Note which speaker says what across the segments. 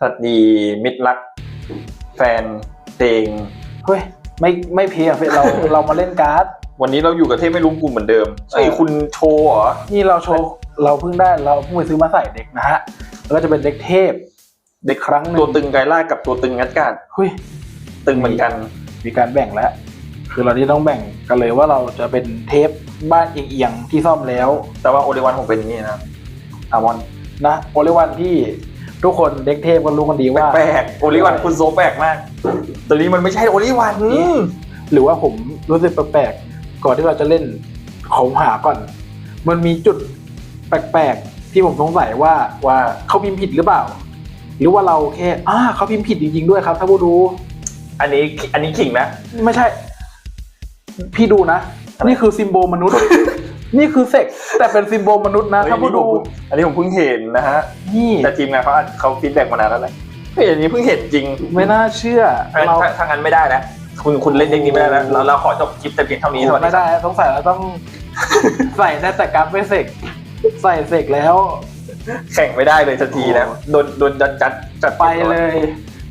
Speaker 1: สวัสดีมิตรรัก แฟนเพลง
Speaker 2: เฮ้ยไม่ไม่เพียงเราเรามาเล่นการ์ด
Speaker 1: วันนี้เราอยู่กับเทพไม่รู้กลุ่มเหมือนเดิม
Speaker 2: ใช่
Speaker 1: เอ้ยคุณโชว์เหรอ
Speaker 2: นี่เราโชว์เราเพิ่งได้เราเพิ่งไปซื้อมาใส่เด็กนะฮะแล้วก็จะเป็นเด็กเทพ เด็กครั้งหนึ่ง
Speaker 1: ตัวตึงไกล่ากับตัวตึงงัดการ์ด
Speaker 2: เฮ้ย
Speaker 1: ตึงเหมือนกัน
Speaker 2: มีการแบ่งแล้ว คือเราที่ต้องแบ่งกันเลยว่าเราจะเป็นเทปบ้านเอียงๆที่ซ่อมแล้ว
Speaker 1: แต่ว่าโอเลวันผมเป็นอย่างนี้นะครับอามอน
Speaker 2: นะโอลิวันที่ ทุกคนเด็กเทพก็รู้กันดีว่า
Speaker 1: แปลกๆโอลิวันคุณโซแปลกมากตัวนี้มันไม่ใช่โอลิวัน
Speaker 2: หรือว่าผมรู้สึกแปลกๆก่อนที่เราจะเล่นของหาก่อน มันมีจุดแปลกๆที่ผมสงสัยว่า
Speaker 1: ว่า
Speaker 2: เขาพิมพ์ผิดหรือเปล่า หรือว่าเราแค่อ่าเขาพิมพ์ผิดจริงๆด้วยครับ ถ้าผู้ดู
Speaker 1: อันนี้อันนี้ขิงนะ
Speaker 2: ไม่ใช่ พี่ดูนะ
Speaker 1: อะไร
Speaker 2: นี่คือซิมโบลมนุษย์ นี่คือเซ็กแต่เป็นซิมโบลมนุษย์นะถ้าผู้ดู
Speaker 1: อันนี้ผมเพิ่งเห็นนะฮะ
Speaker 2: นี่
Speaker 1: แต่ทีมงานเขาอาจเขาฟีดแบ็กมานานแล้วแหละเฮ้ยอันนี้เพิ่งเห็นจริง
Speaker 2: ไม่น่าเชื่อ
Speaker 1: ถ้า
Speaker 2: เรา
Speaker 1: ถ้าถ้างั้นไม่ได้นะคุณคุณเล่นเด็กนี้ไม่ได้นะเราเราขอจบคลิปแต่เพียงเท่านี้สวัสดี
Speaker 2: ไม่
Speaker 1: ครับ
Speaker 2: ได้สงสัยเราต้อง ใส่ได้แต่กราฟไม่เซ็กใส่เซ็กแล้ว
Speaker 1: แข่งไม่ได้เลยทันทีนะ โดนโดนจัดจัดจัด
Speaker 2: ไปเลย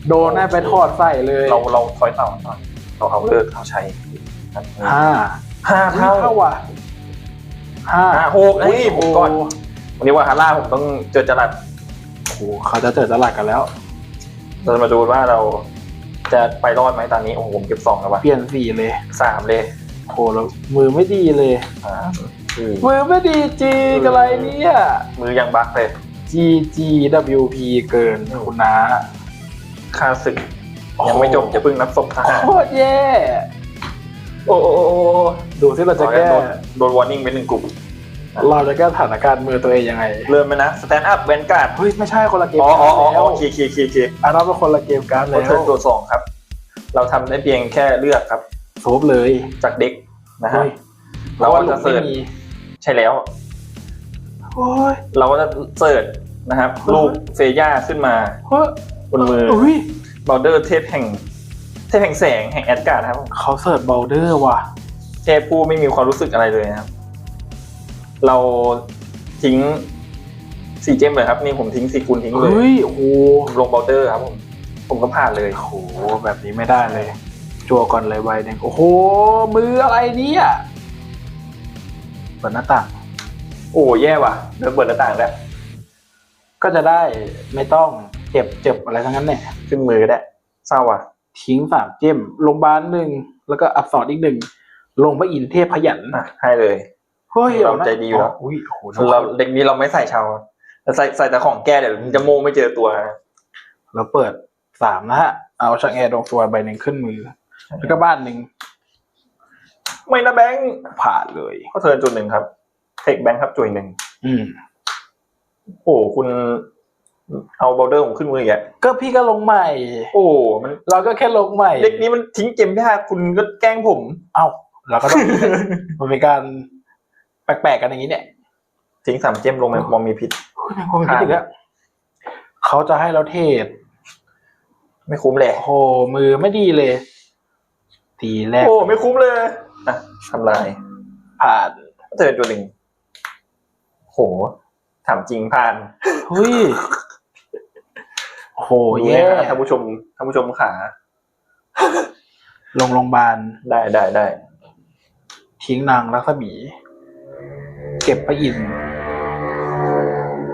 Speaker 2: โดนให้ไปทอดใส่เลย
Speaker 1: เราเราคอยต่อก่อนเราเอาเลิกเขาใช้
Speaker 2: ห้า
Speaker 1: ห้า
Speaker 2: เท่า
Speaker 1: เท่า
Speaker 2: ว่ะ ห้า
Speaker 1: ห้าหกเฮ้ยผมก่อนวันนี้ว่าฮาร่าผมต้องเจอจรัส
Speaker 2: โอ้โหเขาจะเจอตลาดกันแล้ว
Speaker 1: เราจะมาดูว่าเราจะไปรอดไหมตอนนี้โอ้โหผมเก็บสองแล้ววะ
Speaker 2: เปลี่ยนสีเลย
Speaker 1: สามเลย
Speaker 2: โหแล้วมือไม่ดีเลย
Speaker 1: อ่าสี่
Speaker 2: มือไม่ดีจริงอะไรเนี่ย
Speaker 1: มือยังบักเลย
Speaker 2: G G W P เกินคุณนะ
Speaker 1: ค่าศึก ยังไม่จบจะเพิ่งนับศพทหาร
Speaker 2: โคตรแย่
Speaker 1: โอ้โอ้โอ้โอ้
Speaker 2: ดูซิเราจะแก้
Speaker 1: โดนโดนวอร์นิ่งไปหนึ่งกลุ่ม
Speaker 2: เราจะแก้สถานการณ์มือตัวเองยังไง
Speaker 1: เริ่มไหมนะสแตนด์อัพแวนการ์ด
Speaker 2: เฮ้ยไม่ใช่คนละเกม
Speaker 1: อ๋ออ๋ออ๋อ
Speaker 2: แล้ว
Speaker 1: โอเคโอเคโอเคโอเค
Speaker 2: อันนั้นเป็นคนละเกมการ์ด
Speaker 1: เรา
Speaker 2: แล้ว
Speaker 1: เทิร์นตัวสองครับ เราทำได้เพียงแค่เลือกครับ
Speaker 2: โซฟเลย
Speaker 1: จากเด็กนะฮะ
Speaker 2: เฮ้ย
Speaker 1: เราก็จะเสิร์ช
Speaker 2: ไม่มี
Speaker 1: ใช่แล้ว
Speaker 2: โอ้ย
Speaker 1: เราก็จะเสิร์ชนะครับ
Speaker 2: เฮ้ย
Speaker 1: รูปเฟย่าขึ้นมา
Speaker 2: เฮ้ย
Speaker 1: บนมือ
Speaker 2: อุ้ย
Speaker 1: บอลเดอร์เทพแห่งเท พแห่งแสงแห่งแอดการ์ดนะครับ
Speaker 2: เขาเสิร์ชเบลเดอร์ว่ะ
Speaker 1: เทพผู้ไม่มีความรู้สึกอะไรเลยนะครับ เราทิ้งสีเจมเลยครับ นี่ผมทิ้งสีคุณทิ้งเลย
Speaker 2: เฮ้ยโอ้โห
Speaker 1: ผมลงบอลเดอร์ครับผม ผมก็ผ่านเลย
Speaker 2: โอ้โหแบบนี้ไม่ได้เลย จัวก่อนเลยใบหนึ่งโอ้โห มืออะไรเนี่ยเปิดหน้าต่าง
Speaker 1: โอ้แย่ว่ะเดินเปิดหน้าต่างแล้ว
Speaker 2: ก็จะได้ไม่ต้องเจ็บเจ็บอะไรทั้งนั้นเนี่ย
Speaker 1: ขึ้นมือก็ได้เศร้าว่ะ
Speaker 2: ทิ้งสามเจมลงบาลหนึ่งแล้วก็อักษรอีกหนึ่งลงพระอินทร์เทพขยัน
Speaker 1: อะให้เลย
Speaker 2: เฮ้ย
Speaker 1: เรา
Speaker 2: อนะ
Speaker 1: ใจดีอยู่แล้ว
Speaker 2: อุ้ยโอ้โห
Speaker 1: เราเด็กนี้เราไม่ใส่ชาวแต่ใส่ใส่แต่ของแก้เดี๋ยวมันจะโม่ไม่เจอตัวนะ
Speaker 2: เราเปิดสามนะฮะเอาชักแอร์ดองตัวใบหนึ่งขึ้นมือ แล้วก็บ้านหนึ่ง
Speaker 1: ไม่นะแบงค์
Speaker 2: ผ่านเลย
Speaker 1: ก็เทิร์นจุดหนึ่งครับ เทคแบงค์ครับจุดหนึ่ง
Speaker 2: อืม
Speaker 1: โอ้คุณ เอาบอลเดอร์ผมขึ้นมืออีกอะ
Speaker 2: ก็พี่ก็ลงใหม่
Speaker 1: โอ้ มัน
Speaker 2: เราก็แค่ลงใหม่
Speaker 1: เด็กนี้มันทิ้งเกมยากคุณก็แกล้งผม
Speaker 2: เอ้าเราก็ต้อง มันเป็นการแปลกๆกันอย่างนี้เนี่ย
Speaker 1: ทิ้งสามเจมลงมันมองมีพิษ
Speaker 2: โอ้ยแม่งคงคิดอีกแล้วเขาจะให้เราเทศ
Speaker 1: ไม่คุ้มเลย
Speaker 2: โอ้โหมือไม่ดีเลยทีแรก
Speaker 1: โอ้ไม่คุ้มเลยอะทำลาย
Speaker 2: ผ่าน
Speaker 1: ก็เทิร์นจุดหนึ่งโหถามจริงผ่าน
Speaker 2: เฮ้ย โอ้โห
Speaker 1: ดู
Speaker 2: แย่
Speaker 1: นะฮะท่านผู้ชมท่านผู้ชมขา
Speaker 2: ลงโรงพยาบาล
Speaker 1: ได้ได้ได้
Speaker 2: ทิ้งนางรัศมี เก็บพระอินทร์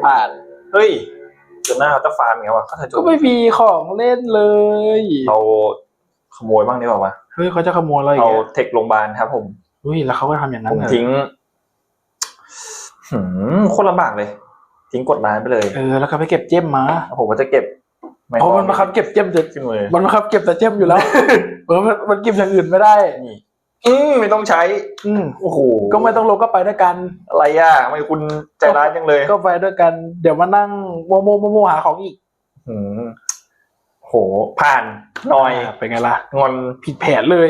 Speaker 2: ผ่าน
Speaker 1: เฮ้ยจนหน้าเขาจะฟาร์มไงวะเขาเทิร์นจุด
Speaker 2: ก็ไม่มีของเล่นเลย
Speaker 1: เราขโมยบ้างดีกว่าวะ
Speaker 2: เฮ้ยเขาจะขโมยอะไรอี
Speaker 1: เอา
Speaker 2: กอะ
Speaker 1: เทคโรงพยาบาลครับ ผม
Speaker 2: เฮ้ยแล้วเขาก็ทำอย่างนั้
Speaker 1: ผ
Speaker 2: น
Speaker 1: ม
Speaker 2: เหรอ
Speaker 1: ทิ้งหืมโคตรลำบากเลย ทิ้งกดร้านไปเลย
Speaker 2: เออแล้วก็ไปเก็บเจมมา
Speaker 1: ผมก็จะเก็บ ไเพ
Speaker 2: ราะมันบังคับเก็บเจมจะ
Speaker 1: ขึ้นมือ
Speaker 2: มันบังคับเก็บแต่เจมอยู่แล้วเออมันมันเก็บอย่างอื่นไม่ได้
Speaker 1: นี่อืมไม่ต้องใช้
Speaker 2: อืม
Speaker 1: โอ้โห
Speaker 2: ก็ไม่ต้องลงก็ไปด้วยกัน
Speaker 1: อะไรอะทำไมคุณใจร้ายจังเลย
Speaker 2: ก็ไปด้วยกัน เดี๋ยวมานั่งโมโมโมโมหาของอีก
Speaker 1: หืมโหผ่านหน่อยา
Speaker 2: เป็นไงล่ะ
Speaker 1: งอน
Speaker 2: ผิดแผนเลย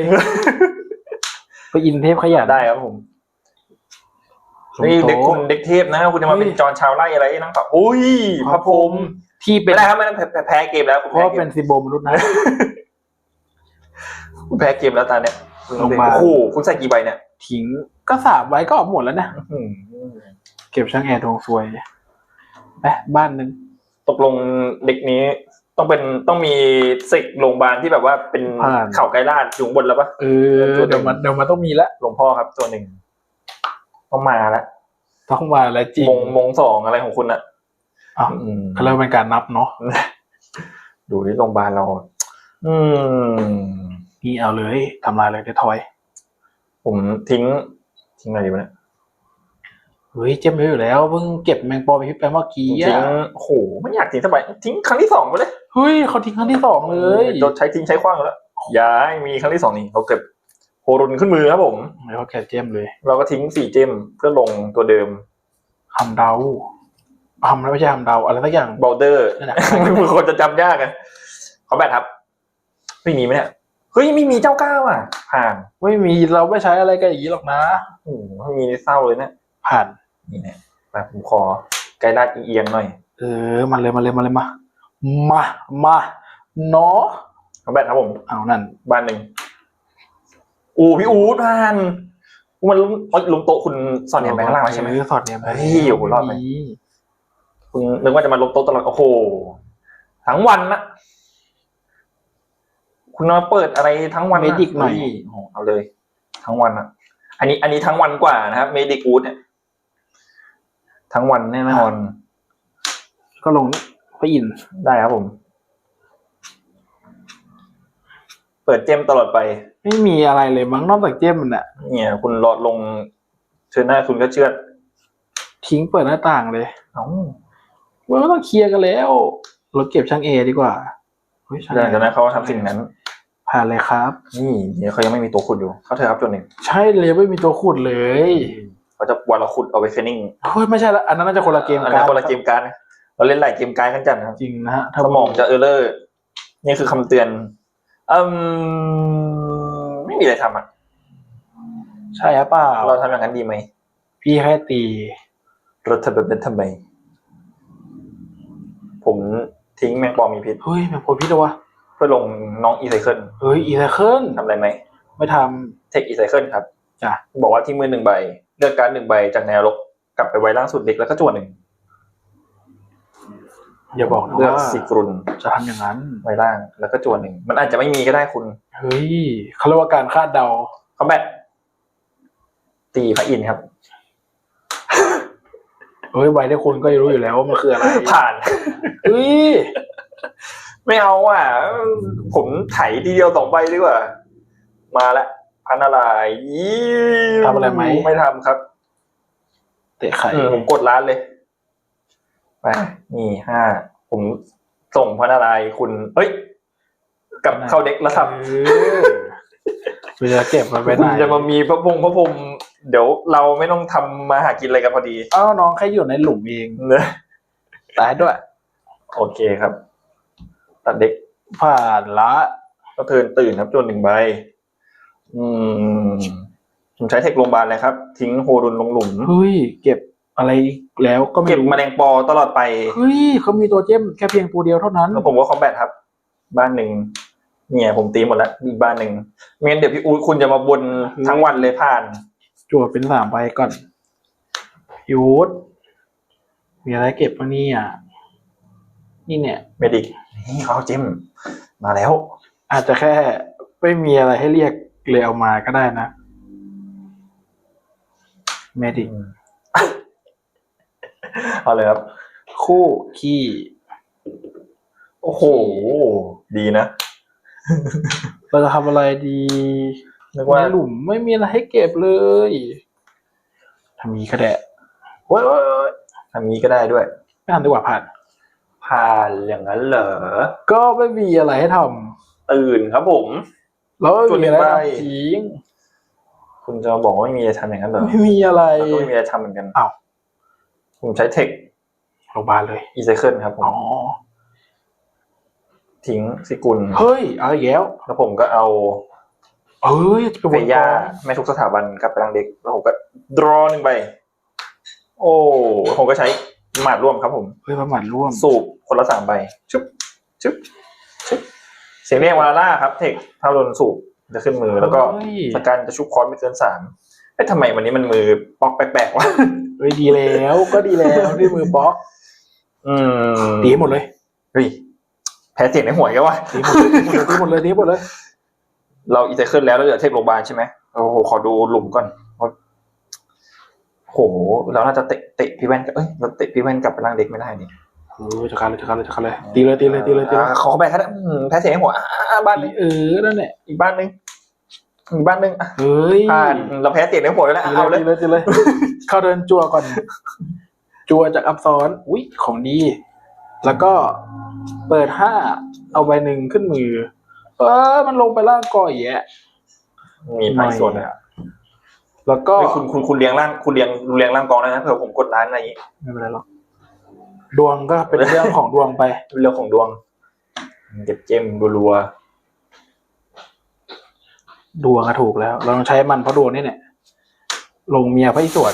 Speaker 2: ไปอินเทพขยัน
Speaker 1: ได้ครับผมนี่เด็กคุณเด็กเทพนะคุณจะมาเป็นจอนชาวไร่อะไรนั่งต่ออุ้ยพระพรหม
Speaker 2: ที่เป็
Speaker 1: ไม่
Speaker 2: น
Speaker 1: ได้ครับไม่ได้แพ้แพ้แพ้เกมแล้วคุณ
Speaker 2: เพราะ
Speaker 1: แพ้
Speaker 2: ว่า
Speaker 1: เก
Speaker 2: เป็
Speaker 1: ม
Speaker 2: นซิมโบมนุษย์นะ
Speaker 1: คุณแพ้เกมแล้วตาเนี่ย
Speaker 2: ลงมา
Speaker 1: โอ้โหคุณใส่กี่ใบเนี่ย
Speaker 2: ทิ้งก็สามไว้ก็หมดแล้วนะ
Speaker 1: อืม
Speaker 2: เก็บช่างแอร์ทองซวยไปบ้านหนึ่ง
Speaker 1: ตกลงเด็กนี้ต้องเป็นต้องมีสิกโรงพยาบาลที่แบบว่าเป็น
Speaker 2: ผ่าน
Speaker 1: เขาไกรลาดอยู่ข้างบนแล้วปะ
Speaker 2: เออเดี๋ยวมันเดี๋ยวมันต้องมีละ
Speaker 1: หลวงพ่อครับตัวหนึ่งต้องมาแล้ว
Speaker 2: ต้องมาแล้วจริง
Speaker 1: มงมงสองอะไรของคุณอะ
Speaker 2: อ้าว
Speaker 1: อืม
Speaker 2: เขาเริ่มเป็นการนับเนาะ
Speaker 1: ดูที่โรงพยาบาลเรา อืม
Speaker 2: นี่เอาเลยทำลายเลยเดทอย
Speaker 1: ผมทิ้ง ทิ้งอะไรดีวะเนี่ย
Speaker 2: เฮ้ยเจ็บเยอะอยู่แล้วเพิ่งเก็บแมงปอไปไปเมื่อกี้
Speaker 1: ทิ้ง
Speaker 2: อะ
Speaker 1: โอ้โหไม่อยากทิ้งสบายทิ้งครั้งที่สองไปเลย
Speaker 2: เฮ้ยเขาทิ้งครั้งที่สองเลย
Speaker 1: โดนใช้ทิ้งใช้คว้างแล้วย้ายมีครั้งที่สองนี่เราเก็บโฮรุนขึ้นมือครับผม
Speaker 2: ไม่เขาแกะเจมเลย
Speaker 1: เราก็ทิ้งสี่เจมเพื่อลงตัวเดิม
Speaker 2: ทำเดา ทำแล้วไม่ใช่ทำเดาอะไรสักอย่าง
Speaker 1: บอลเดอร์
Speaker 2: นั่นแหละ
Speaker 1: มือคนจะจำยากอะขอแบทครับ ไม่มีไหมเนี่ยเฮ้ยไม่มีเจ้าก้าวอะ ผ่าน
Speaker 2: ไม่มีเราไม่ใช้อะไรกันอย่างนี้หรอกนะ
Speaker 1: โอ้โหไม่มีเศร้าเลยเนี่ย
Speaker 2: ผ่าน
Speaker 1: นี่เนี่ยแบบผมขอไกด์ลาดเอียงๆหน่อย
Speaker 2: เออมันเลยมาเลยมาเลยมามามาเนาะ
Speaker 1: ขอแบทครับผม
Speaker 2: เอานั่น
Speaker 1: บ้านหนึ่งอูพี่อูดผ่านอูมันลุมเอ้ยลุมโต๊ะคุณสอนเนียนไปข้างล่างแล้วใช่ไหม
Speaker 2: เออสอดเนี่ย
Speaker 1: เฮ้ยโอ้โหรอดไหม คุณนึกว่าจะมาลบโต๊ะตลอดโอ้โหทั้งวันนะคุณมาเปิดอะไรทั้งวัน
Speaker 2: เม
Speaker 1: นะ
Speaker 2: ดิกหน่อย
Speaker 1: เฮ้โอ้โหเอาเลย ทั้งวันอะ อันนี้ อันนี้ทั้งวันกว่านะครับเมดิกูดเนี่ย ทั้งวันแน่นอน
Speaker 2: ก็ลงไปอิน
Speaker 1: ได้ครับผม เปิดเจมตลอดไป
Speaker 2: ไม่มีอะไรเลยมั้งนอกจากเจมมันอะ
Speaker 1: เนี่ย คุณรอดลงเชิญหน้าคุณก็เชื่อด
Speaker 2: ทิ้งเปิดหน้าต่างเลย
Speaker 1: เอ้า
Speaker 2: ว่าไม่ต้องเคลียร์กันแล้ว เราเก็บช่างเอดีกว่าเฮ้ยช่าง
Speaker 1: หลัง
Speaker 2: เอ
Speaker 1: จากนั้นเขาก็ทำสิ่งนั้น
Speaker 2: ผ่านเลยครับ
Speaker 1: นี่เนี่ยเขายังไม่มีตัวขุดอยู่เขาเธอะครับตัวหนึ่ง
Speaker 2: ใช่เลยไม่มีตัวขุดเลย
Speaker 1: เขาจะวันละขุดเอาไปเฟนนิ่ง
Speaker 2: เฮ้ยไม่ใช่ละอันนั้นน่าจะคนละเกม
Speaker 1: อัน
Speaker 2: กั
Speaker 1: นี้
Speaker 2: น
Speaker 1: คนละเกมการ์ดนะเราเล่นหลายเกมการ์ดกันจัดนะครับ
Speaker 2: จริงนะฮะ
Speaker 1: สมองจะเออร์เลอร์ นี่คือคำเตือนอืมไม่มีอะไรทำอะ
Speaker 2: ใช่หรือเปล่า
Speaker 1: เราทำอย่างนั้นดีไหม
Speaker 2: พี่แค่ตี
Speaker 1: เราทำแบบนั้นทำไมผม ทิ้งแมงปอมีพิษ
Speaker 2: เฮ้ยแมงโพพิษเหรอวะ
Speaker 1: เพื่อลงน้องอีไซเคิล
Speaker 2: เฮ้ยอีไซเคิล
Speaker 1: ทำอะไรไหม
Speaker 2: ไม่ท
Speaker 1: เทคอีไซเคิลครับ
Speaker 2: จ้ะ
Speaker 1: บอกว่าทิ้งมือหนึ่งใบ เลือกการดหนึ่งใบจากแนวรกกลับไปไว้ล่างสุดเด็กแล้วก็จวนหนึ่งำ
Speaker 2: อย่าบอกนะ
Speaker 1: เลือก
Speaker 2: ว่า
Speaker 1: สีกรุน
Speaker 2: จะทำอย่างนั้น
Speaker 1: ไว้ล่างแล้วก็จวนหนึ่งมันอาจจะไม่มีก็ได้คุณ
Speaker 2: เฮ้ยเขาเรียกว่าการคาดเดา
Speaker 1: คอมแบทตีพระอินทร์ครับ
Speaker 2: เฮ้ยใบได้คุณก็รู้อยู่แล้วว่ามันคืออะไร
Speaker 1: ผ่าน
Speaker 2: เฮ้ย
Speaker 1: ไม่เอาอะ ผมไถทีเดียวสองใบดีกว่า มาแล้วพันอะไรยี่
Speaker 2: ทำอะไรไหม
Speaker 1: ไม่ทำครับ
Speaker 2: เตะไข่
Speaker 1: เออผมกดร้านเลยไปนี่ห้าผมส่งพันอะไรคุณเอ้ยกลับเข้าเด็กแล้วครับ
Speaker 2: เออคุณจะเก็บมันไปไห
Speaker 1: คุ
Speaker 2: น
Speaker 1: ณจะมามีพระพงพระพรหม เดี๋ยวเราไม่ต้องทำมาหากินอะไรกันพอดี
Speaker 2: อ้าวน้องแค่อยู่ในหลุมเอง
Speaker 1: เนอะ
Speaker 2: ตายด้วย
Speaker 1: โอเคครับตัดเด็ก
Speaker 2: ผ่านละ
Speaker 1: ก็เทิร์นตื่นครับจนหนึ่งใบ อืมผมใช้เทคโรงพยาบาลเลยครับ ทิ้งโฮรุนลงหลุม
Speaker 2: เฮ้ยเก็บอะไรอีกแล้วก็ไม่
Speaker 1: เก็บ
Speaker 2: รู้
Speaker 1: แมลงปอตลอดไป
Speaker 2: เฮ้ยเขามีตัวเจมแค่เพียงตัวเดียวเท่านั้น
Speaker 1: แล้วผมก็คอมแบทครับ บ้านหนึ่งเนี่ยผมตีหมดแล้วอีกบ้านหนึ่งไม่งั้นเดี๋ยวพี่อู๊ดคุณจะมาบนทั้งวันเลยผ่าน
Speaker 2: จั่วเป็นสามใบก่อนยูดมีอะไรเก็บปะเนี่ยนี่เนี่ย
Speaker 1: เมดิกนี่เขาเอาเจมมาแล้ว
Speaker 2: อาจจะแค่ไม่มีอะไรให้เรียกเลยเอามาก็ได้นะ เมดิก
Speaker 1: เอาเลยครับ
Speaker 2: คู่ขี้
Speaker 1: โอ้โห ดีนะ
Speaker 2: เราจะทำอะไรดี
Speaker 1: นึกว่า
Speaker 2: ในหลุมไม่มีอะไรให้เก็บเลยทำนี้ก็ได้
Speaker 1: โอ้ยโอ๊ยโอ๊ยทำนี้ก็ได้ด้วย
Speaker 2: ไม่ทำดีกว่าผ่าน
Speaker 1: ผ่านอย่างนั้นเหรอ
Speaker 2: ก็ไม่มีอะไรให้ท
Speaker 1: ตื่นครับผมำ
Speaker 2: แล้วไม่มีอะไร
Speaker 1: จุดหนึ่งใบ
Speaker 2: ทำจริง
Speaker 1: คุณจะบอกว่าไม่มีอะไรทำอย่างนั้นเหรอ
Speaker 2: ไม่มีอะไร
Speaker 1: มันก็ไม่มีอะไรทำเหมือนกัน
Speaker 2: อ้าว
Speaker 1: ผมใช้เทค
Speaker 2: โรงพยาบาลเลย
Speaker 1: อีไซเคิลครับผม
Speaker 2: อ๋อ
Speaker 1: ทิ้งสิกุล
Speaker 2: เฮ้ย เอาอีกแล้ว
Speaker 1: แล้วผมก็เอา
Speaker 2: เอ้ยจะไป
Speaker 1: เฟ
Speaker 2: วน
Speaker 1: ย่า
Speaker 2: ต่อ
Speaker 1: แม่ทุกสถาบันกลับไปทางเด็ก แล้วผมก็ดรอหนึ่งใบ โอ้ผมก็ใช้หมาดร่วมครับผม
Speaker 2: เฮ้ยประมาทร่วม
Speaker 1: สูบคนละสามใบชึบชึบชึบเสียงเรียกวาลาล่าครับเทคถ้าโดนสูบจะขึ้นมือแล้วก็
Speaker 2: เฮ้ย
Speaker 1: สการจะชุบคอนไม่เกินสามเอ้ยทำไมวันนี้มันมือป๊อกแปลกๆวะ
Speaker 2: เฮ้ยดีแล้วก็ดีแล้วที่มือบล็อก
Speaker 1: อืม
Speaker 2: ตีให้หมดเลย
Speaker 1: เฮ้ยแพพ้เสียงในหวยก็ว่า
Speaker 2: ตีหมดเลยตีหมดเลยตีหมดเลย
Speaker 1: เราอีเซเคิลแล้วแล้วเหลือเทพโรงพยาบาลใช่ไหมโอ้โหขอดูหลุมก่อนว่าโหเราน่าจะเตะเตะพี่แว่นกับเอ้ยเราเตะพี่แว่นกลับไปล่างเด็กไม่ได้นี่
Speaker 2: เออจะคันเลยจะคันเลยจะคันเลยตีเลยตีเลยตีเลยตีเลย
Speaker 1: อ่าขอแบกแค่นั้นอืมแพ้เสียงในหัวอ่าบ้านหนึง
Speaker 2: เออนั่นแหละ
Speaker 1: อีกบ้านหนึงอีกบ้านหนึงอะ
Speaker 2: เฮ้ย
Speaker 1: ผ่านเราแพ้เสียงในหัวแล้วนะ
Speaker 2: ตี
Speaker 1: เอา
Speaker 2: เล
Speaker 1: เลยย
Speaker 2: ตีเลยตีเลยเข้าเดินจั่วก่อน จั่วจากอับซ้อนอุ้ยของดี แล้วก็เปิดห้าเอาใบหนึ่งขึ้นมือ เออมันลงไปล่างก่อยแยะ
Speaker 1: มีไพ่ส่วนอะ
Speaker 2: แล้วก็
Speaker 1: เฮ้ยคุณคุณคุณเลี้ยงร่างคุณเลี้ยงคุณเลี้ยงร่างกองได้นะเผื่อผมกดร้านอะไรอย่างงี้
Speaker 2: ไม่เป็นไรหรอกดวงก็เป็นเรื่องของดวงไป
Speaker 1: เป็นเรื่องของดวงเก็บเจมรัว
Speaker 2: ดวงก็ถูกแล้ว เราต้องใช้มันเพราะดวงนี่เนี่ยลงเมียพระอิศวร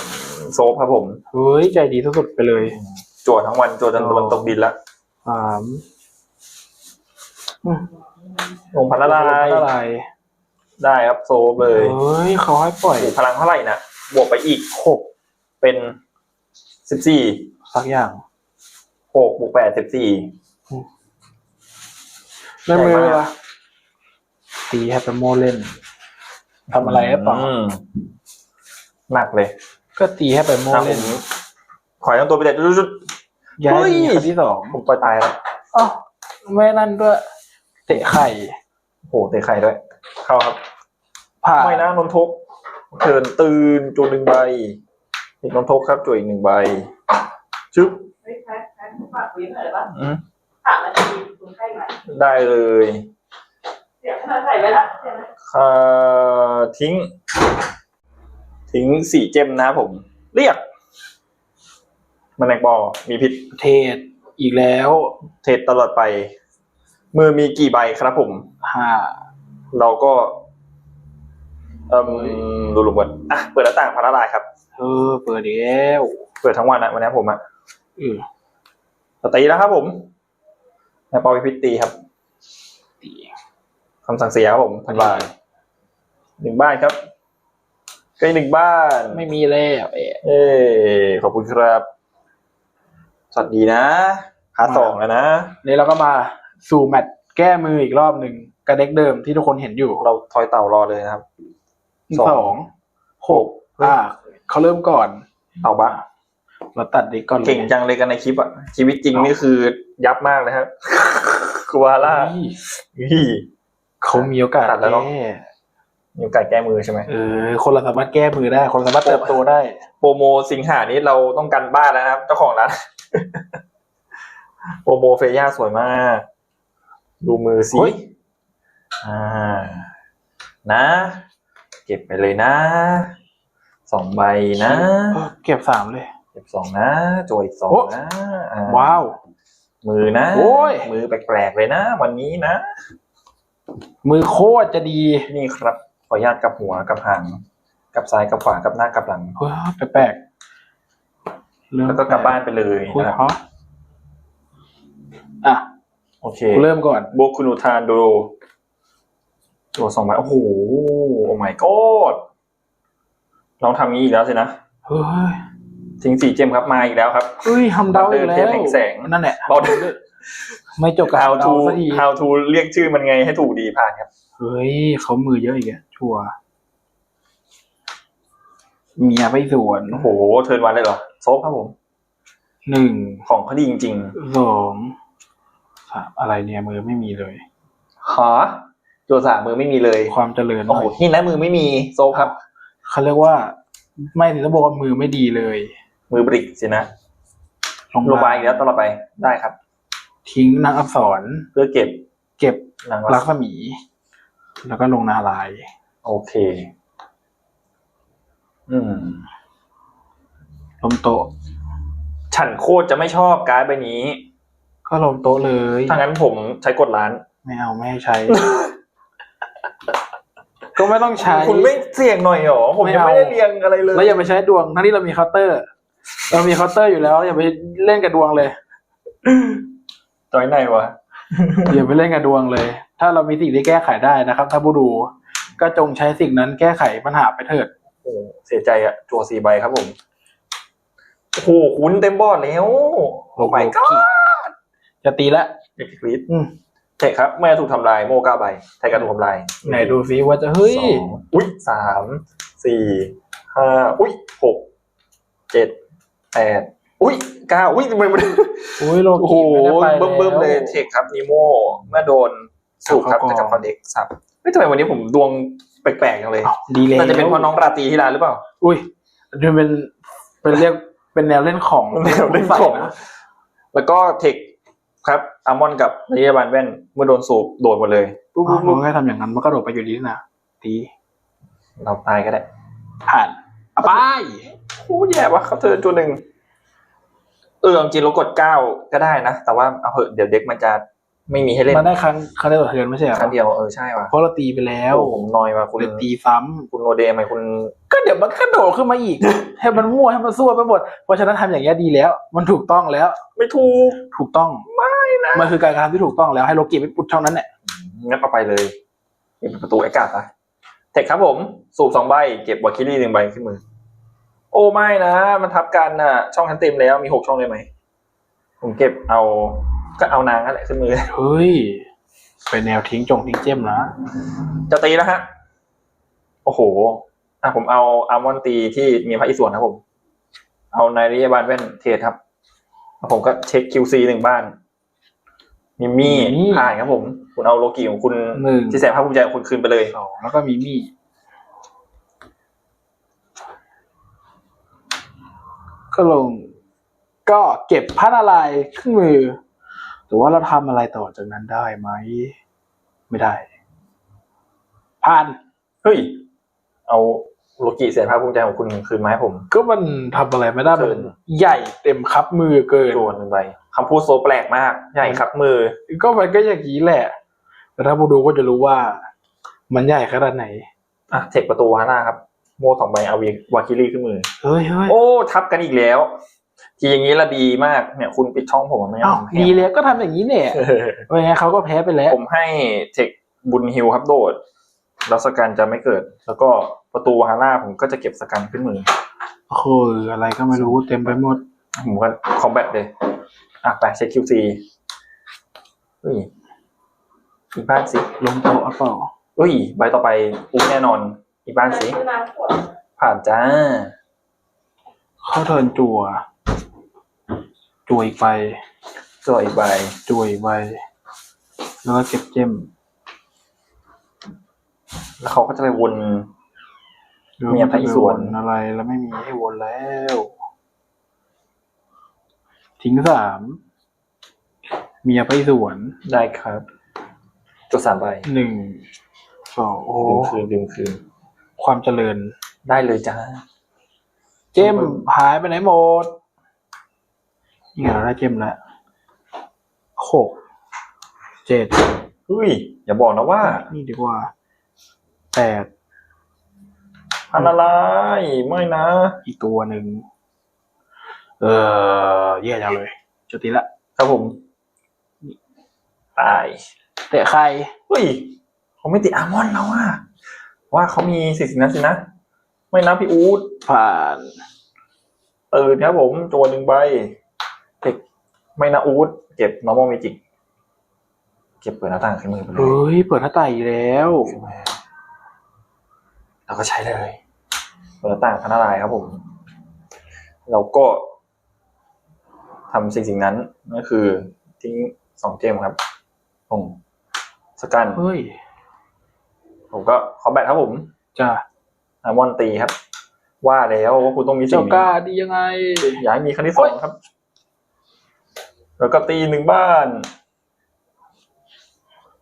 Speaker 1: ๆโซฟครับผม
Speaker 2: เฮ้ยใจดีสุดๆไปเลย
Speaker 1: จวดทั้งวันจวดจนตะวันตกดินละ
Speaker 2: สามอืม
Speaker 1: ลงพันละลาย
Speaker 2: อะไร
Speaker 1: ได้ครับโซฟเลย
Speaker 2: เฮ้ยเขาให้ปล่อย
Speaker 1: พลังเท่าไหร่นะบวกไปอีกหกเป็นสิบสี่
Speaker 2: สักอย่าง
Speaker 1: หกบวกแปดสิบสี่
Speaker 2: ในมือ
Speaker 1: ใหญ่มาก
Speaker 2: ละตีให้เป็นโมเล่นทำอะไรให้เปล่า
Speaker 1: อืมหนักเลย
Speaker 2: ก็ตีให้เป็นโม
Speaker 1: อะผ
Speaker 2: เล่น
Speaker 1: มขอยังตัวไปแต่จุด
Speaker 2: ย้าย
Speaker 1: เฮ้ย
Speaker 2: หนีครั้งที่สอง
Speaker 1: ๆผมปล่อยตายแล้ว
Speaker 2: อ๋อแม่นั่นด้วย เตะไข่
Speaker 1: โอ้โหเตะไข่ด้วย เข้าครับ
Speaker 2: ผ่า
Speaker 1: ไม่นะนนทกเทินตื่นจุดหนึ่งใบอีกนนทกครับจุดอีกหนึ่งใบชึบ
Speaker 3: เฮ้ยแพ้แพ้ฝากคุยหน่อยได้ปะ
Speaker 1: อืม
Speaker 3: ถามนาทีคุณไข้ไหม
Speaker 1: ได้เลย
Speaker 3: เสียงขนาดใส่ไว้ละเสียงนะ
Speaker 1: ค่าทิ้ง ทิ้งสี่เจมนะครับผม เรียกแมันแรงปอมีพิษ
Speaker 2: เทศอีกแล้ว
Speaker 1: เทรดตลอดไป มือมีกี่ใบครับผม
Speaker 2: ห้า
Speaker 1: เราก็เอ่มดูรวมกันอะเปิดหน้าต่างพาราลายครับ
Speaker 2: เออเปิดอีกแล้ว
Speaker 1: เปิดทั้งวันนะวันนี้ผมอะ
Speaker 2: เออ
Speaker 1: สตีแล้วครับผมแม่ปอพิพิตตีครับ
Speaker 2: ตี
Speaker 1: คำสั่งเสียครับผมพันบาทหนึ่งบ้านครับก็อีกหนึ่งบ้าน
Speaker 2: ไม่มีแล้วเอ๊ะ
Speaker 1: เอ้ขอบคุณครับ สวัสดีนะพาร์ทสองแล้วนะ
Speaker 2: นี่เราก็มา สู่แมตช์แก้มืออีกรอบหนึ่งกับเด็กเดิมที่ทุกคนเห็นอยู่
Speaker 1: เราทอยเต่ารอเลยนะครับ สอง
Speaker 2: สองหกอ่าเขาเริ่มก่อน
Speaker 1: เต่าบ้า
Speaker 2: เราตัดเด็กก่อนเลย
Speaker 1: เก่งจังเลยกันในคลิปอะชีวิตจริงนี่คือยับมากเลยครับกูวาล่า
Speaker 2: เฮ้ย
Speaker 1: ฮี่
Speaker 2: เขามีโอกาส
Speaker 1: ตัดแล้วเนอะ
Speaker 2: ก้
Speaker 1: มีโอกาสแก้มือใช่ไหม
Speaker 2: เออ คนเราสามารถแก้มือได้ คนเราสามารถเติบโตได้
Speaker 1: โปรโมสิงหานี้เราต้องกันบ้านแล้วนะครับเจ้าของร้าน โปรโมเฟย่าสวยมาก ดูมือสิ
Speaker 2: เฮ้ย
Speaker 1: อ่า นะ เก็บไปเลยนะ สองใบนะ
Speaker 2: เออเก็บสามเลย
Speaker 1: เก็บสองนะโจยสอง
Speaker 2: โอ้
Speaker 1: นะอ่
Speaker 2: ว้าว
Speaker 1: มือนะ
Speaker 2: โอ้ย
Speaker 1: มือแปลกๆเลยนะ วันนี้นะ
Speaker 2: มือโคตรจะดี
Speaker 1: นี่ครับ ขออนุญาตกลับหัวกลับหางกลับซ้ายกลับขวากลับหน้ากลับหลัง
Speaker 2: เฮ้ยแปลกๆเริ่ม
Speaker 1: แล้วก็กลับบ้านไปเลย
Speaker 2: คุย
Speaker 1: นะครับ
Speaker 2: ฮะอะ
Speaker 1: โอเค
Speaker 2: กูเริ่มก่อน
Speaker 1: โบคุนุทานโดโรตัวสองใบโอ้โหโอ้ my god น้องทำงี้อีกแล้วสินะ
Speaker 2: เฮ้ย
Speaker 1: ทิ้งสี่เจมครับมาอีกแล้วครับ
Speaker 2: เฮ้ยทำเดาอีกแล้
Speaker 1: เท
Speaker 2: ว
Speaker 1: พแห่งแสง
Speaker 2: นั่นแหละ
Speaker 1: เรา
Speaker 2: ไม่จบกับ
Speaker 1: how
Speaker 2: เดา
Speaker 1: to
Speaker 2: สักที
Speaker 1: how to เรียกชื่อมันไงให้ถูกดีผ่านครับ
Speaker 2: เฮ้ยเขามือเยอะอีกอะชัวร์เมียไปสวน
Speaker 1: โอ้โหเทิร์นวันเลยเหรอ โซฟครับผม
Speaker 2: หนึ่ง
Speaker 1: ของเขาดีจริง
Speaker 2: สอง สามอะไรเนี่ยมือไม่มีเลย
Speaker 1: ๆหาโจสามมือไม่มีเลย
Speaker 2: ความเจริญห
Speaker 1: โอ้
Speaker 2: น่
Speaker 1: โห
Speaker 2: อย
Speaker 1: นี่นะมือไม่มีโซฟครับ
Speaker 2: เขาเรียกว่า ไม่ถึงต้องบอกว่ามือไม่ดีเลย
Speaker 1: มือบริกสินะ
Speaker 2: ลง
Speaker 1: โลบา
Speaker 2: มา
Speaker 1: อีกแล้วตลอดไปได้ครับ
Speaker 2: ทิ้งนางอักษร
Speaker 1: เพื่อเก็บ
Speaker 2: เก็บ
Speaker 1: นาง
Speaker 2: ลั
Speaker 1: รั
Speaker 2: ก
Speaker 1: ก
Speaker 2: ษมี แล้วก็ลงนาลายณ์
Speaker 1: โอเค อืม
Speaker 2: ลมโตะ
Speaker 1: ฉันโคตรจะไม่ชอบการ์ดใบนี้
Speaker 2: ก็ลมโตะเลย
Speaker 1: ถ้างั้นผมใช้กดร้าน
Speaker 2: ไม่เอาไม่ให้ใช้ ก็ไม่ต้องใช้
Speaker 1: คุณไม่เสี่ยงหน่อยเหรอ ผมยัง
Speaker 2: ไม่
Speaker 1: ไม่
Speaker 2: เอา
Speaker 1: ได้เรียงอะไรเลย
Speaker 2: แล้วอย่าไปใช้ดวงทั้งที่เรามีเคาน์เตอร์ เรามีเคาน์เตอร์อยู่แล้ว อย่าไปเล่นกับดวงเลย
Speaker 1: จอยไหนวะ
Speaker 2: อย่าไปเล่นกับดวงเลย ถ้าเรามีสิ่งที่แก้ไขได้นะครับถ้าผู้ดู ก็จงใช้สิ่งนั้นแก้ไขปัญหาไปเถิด
Speaker 1: โอ้เสียใจอะจั่วสี่ใบครับผม โอ้โหคุณเต็มบอร์ดแล้ว โอ้ my god
Speaker 2: จะตีละ
Speaker 1: เด็กกรีด
Speaker 2: อืม
Speaker 1: เทคครับเมื่อถูกทำลายโม่เก้าใบไทยการถูกทำลาย
Speaker 2: ไหนดูซิว่าจะเฮ้ย
Speaker 1: สองอุ้ยสามสี่ห้าอุ้ยหกเจ็ดแปดอุ้ยเก้าอุ้ยทำไมมัน
Speaker 2: อุ้ยโล
Speaker 1: โอ้โห
Speaker 2: กิไม่ได้ไป
Speaker 1: เบิ่มเบิ่มๆเลย
Speaker 2: แล้ว
Speaker 1: เทคครับนีโมเมื่อโดนสูบครับ
Speaker 2: เอา
Speaker 1: จะ
Speaker 2: เข้าก
Speaker 1: ลับคอนเด็กครับไม่ทำไมวันนี้ผมดวงแปลกๆจังเลย
Speaker 2: อ้าวดีแล้ว
Speaker 1: น่าจะเป็นเพราะน้องราตรีที่ร้านหรือเปล่า
Speaker 2: อุ้ยมันเป็นเป็นเรียกเป็นแนวเล่นของ
Speaker 1: แนวเล่นของ
Speaker 2: ใส่ะ
Speaker 1: แล้วก็เทค ครับอามอนกับนายบาลแว่นเมื่อโดนสูบโดนหมดเลย
Speaker 2: ปุ๊บปุ๊บปุ๊บแค่ทำอย่างนั้นมันก็โดดไปอยู่ดีนะดี
Speaker 1: เราตายก็ได้
Speaker 2: ผ่านเอาไป
Speaker 1: โอ้แย่วะเขาเธอตัวหนึ่งเออจริงๆเรากดเก้าก็ได้นะ แต่ว่าเอาเหอะเดี๋ยวเด็กมันจะไม่มีให้เล่น
Speaker 2: มันได้ครั้งครั้งเดียวต่อเทิร์นไม่ใช่เหรอ
Speaker 1: ครั้งเดียวเออใช่ว่ะ
Speaker 2: เพราะเราตีไปแล้ว
Speaker 1: โอ้ผมนอยว่ะคุณ
Speaker 2: เลยตีซ้ำ
Speaker 1: คุณโนเดย์ไหมคุณ
Speaker 2: ก็เดี๋ยวมันก็โดดขึ้นมาอีก ให้มันมั่วให้มันซั่วไปหมดเพราะฉะนั้นทำอย่างเงี้ยดีแล้ว มันถูกต้องแล้ว
Speaker 1: ไม่ถูก
Speaker 2: ถูกต้องไม่ นะมันคือการกระทำที่ถูกต้องแล้วให้โลกิไปปุดช่องนั้นแหละ
Speaker 1: งั้นเอาไปเลยนี่เป็นประตูไอ้กาดนะเทคครับผม สูบสองใบ เก็บวาคิลี่หนึ่งใบขึ้นมือ โอ้ไม่นะ มันทับกันน่ะ ช่องฉันเต็มแล้วมีหกช่องเลยไหม ผมเก็บเอา ก็เอานางนั่นแหละขึ้นมือ
Speaker 2: เฮ้ยเป็นแนวทิ้งจงทิ้งเจ้มนะ
Speaker 1: จะตีแล้วฮะ โอ้โห อะผมเอาอาร์มอนตีที่มีพระอิศวรนะครับผม เอานายริยาบาลแว่นเทสครับแล้วผมก็เช็ค QC หนึ่งบ้าน มิมมี่
Speaker 2: มิมมี่
Speaker 1: ผ่านครับผม คุณเอาโลกิของคุณ
Speaker 2: หนึ่ง
Speaker 1: ที่แสนภาคภูมิใจของคุณคืนไปเลย
Speaker 2: สองแล้วก็มีมี่ก็ลง ก็เก็บพันอะไรายณ์ขึ้นมือแต่ว่าเราทำอะไรต่อจากนั้นได้ไหม ไม่ได้ ผ่าน
Speaker 1: เฮ้ย เอาโลกิแสนภาคภูมิใจของคุณคืนมาให้ผม
Speaker 2: ก็มันทำอะไรไม่ได้
Speaker 1: เกิ
Speaker 2: มันนใหญ่เต็มคับมือเกิน
Speaker 1: โดนหนึ่งใบ คำพูดโซแปลกมากใหญ่ครับมือ
Speaker 2: ก็มันก็อย่างนี้แหละ แต่ถ้าผู้ดูก็จะรู้ว่า มันใหญ่ขนาดไหน
Speaker 1: อะเทคประตูวาน่าครับ โม่สองใบเอาวาคิลี่ขึ้นมือ
Speaker 2: เฮ้ยเฮ้ย
Speaker 1: โอ้ ทับกันอีกแล้ว ทีอย่างนี้ละดีมากเนี่ย คุณปิดช่องผมไม่
Speaker 2: อ้า
Speaker 1: เอา
Speaker 2: วดีแล้วก็ทำอย่างนี้เนี่ย
Speaker 1: เออ
Speaker 2: เป็นไงเขาก็แพ้ไปแล้ว
Speaker 1: ผมให้เทคบุญฮิวครับโดดแล้วสกันจะไม่เกิด แล้วก็ประตูวาน่าผมก็จะเก็บสกันขึ้นมือ
Speaker 2: โอ้โหอะไรก็ไม่รู้เต็มไปหมด
Speaker 1: ผมก็คอมแบทเลย อะไปเช็คคิวซีเฮ้ยอีกบ้านสิ
Speaker 2: ลงโต๊ะเอาเปล่า
Speaker 1: เฮ้ยใบต่อไปอูแน่นอน อีกบ้านสิ
Speaker 3: คือน้ำขวด
Speaker 1: ผ่านจ้า
Speaker 2: เข้าเทิร์นจัวจัวอีกใบ
Speaker 1: สวยอีกใบ
Speaker 2: จัวอีกใบแล้วก็เก็บเจม
Speaker 1: แล้วเขาก็จะไปวน
Speaker 2: แล้ว
Speaker 1: มีอภัยส่วน
Speaker 2: อะไรแล้วไม่มีให้วนแล้ว ทิ้งสามมีอภัยสวน
Speaker 1: ได้ครับตัวสามใบ
Speaker 2: หนึ่ง สองโอ้
Speaker 1: ดึงคืนดึงคืน
Speaker 2: ความเจริญ
Speaker 1: ได้เลยจ้า
Speaker 2: เจมหายไปไหนหมดนี่ไงเราได้เจมแล้วหก เจ็ด
Speaker 1: เฮ้ย อย่าบอกนะว่า
Speaker 2: นี่ดีกว่า แปด
Speaker 1: พันอะไรไม่นะ
Speaker 2: อีกตัวหนึ่ง เออแย่จังเลย จุดตีละ
Speaker 1: ครับผมตาย
Speaker 2: แต่ใคร
Speaker 1: เฮ้ยเขาไม่ติดอาร์มอนแล้วว่าว่าเขามีสิ่งสิ่งนั้นสินะ ไม่นะพี่อูด
Speaker 2: ผ่าน
Speaker 1: ตื่นครับผมตัวหนึ่งใบเด็กไม่นะอูดเก็บ normal magic เก็บเปิดหน้าต่างขึ้นมือไปเลย
Speaker 2: เฮ้ยเปิดหน้าต่างอีกแล้ว
Speaker 1: เราก็ใช้เลย เปิดหน้าต่างพันอะไรครับผม เราก็ ทำสิ่งสิ่งนั้นนั่นคือ ทิ้งสองเกมครับผมสกัน
Speaker 2: เฮ้ย
Speaker 1: ผมก็คอมแบทครับผม
Speaker 2: จ้า
Speaker 1: อามอนตีครับ ว่าแล้วว่าคุณต้องมีสิ่
Speaker 2: เจ้างกล้า
Speaker 1: นี้
Speaker 2: ดียังไง
Speaker 1: อย่าให้มีครั้งที่สองครับ แล้วก็ตีหนึ่งบ้าน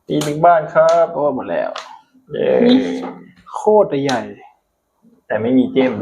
Speaker 1: ตีหนึ่งบ้านครับ
Speaker 2: ก็หมดแล้ว
Speaker 1: เย้
Speaker 2: โคตรใหญ่
Speaker 1: แต่ไม่มีเจม